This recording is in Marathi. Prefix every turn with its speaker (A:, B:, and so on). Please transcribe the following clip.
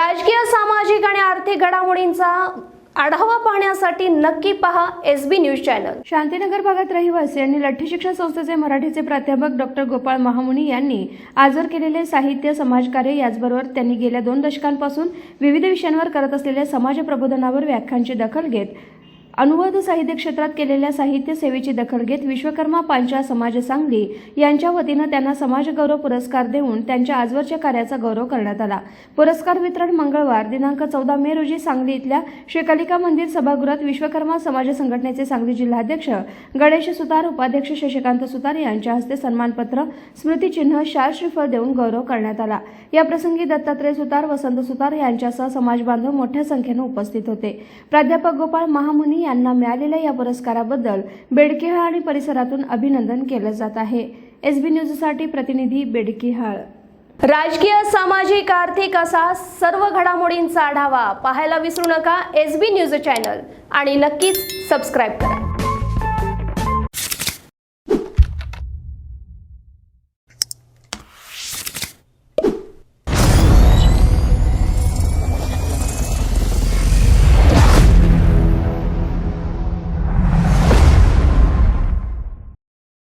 A: राजकीय सामाजिक आणि आर्थिक घडामोडींचा आढावा पाहण्यासाठी नक्की पहा S B news channel.
B: Shantinagar भागात रहिवासी आणि लठ्ठी शिक्षण संस्थेचे मराठीचे प्राध्यापक डॉक्टर गोपाळ महामुनी यांनी आजवर केलेले साहित्य समाजकार्य याचबरोबर त्यांनी गेल्या दोन दशकांपासून विविध विषयांवर करत असलेल्या समाज प्रबोधनावर व्याख्यांची दखल घेत अनुवाद साहित्य क्षेत्रात केलेल्या साहित्य सेवेची दखल घेत विश्वकर्मा पांचाळ समाज सांगली यांच्या वतीनं त्यांना समाज गौरव पुरस्कार देऊन त्यांच्या आजवरच्या कार्याचा गौरव करण्यात आला. पुरस्कार वितरण मंगळवार दिनांक चौदा मे रोजी सांगली इथल्या श्रीकालिका मंदिर सभागृहात विश्वकर्मा समाज संघटनेचे सांगली जिल्हाध्यक्ष गणेश सुतार उपाध्यक्ष शशिकांत सुतार यांच्या हस्ते सन्मानपत्र स्मृतिचिन्ह शाल श्रीफळ देऊन गौरव करण्यात आला. या प्रसंगी दत्तात्रय सुतार वसंत सुतार यांच्यासह समाज बांधव मोठ्या संख्येनं उपस्थित होते. प्राध्यापक गोपाळ महामुनी यांना मिळालेल्या या पुरस्काराबद्दल बेडकिहाळ आणि परिसरातून अभिनंदन केलं जात आहे. एस बी न्यूजसाठी प्रतिनिधी बेडकिहाळ.
A: राजकीय सामाजिक आर्थिक असा सर्व घडामोडींचा आढावा पाहायला विसरू नका एस बी न्यूज चॅनल आणि नक्कीच सबस्क्राईब करा.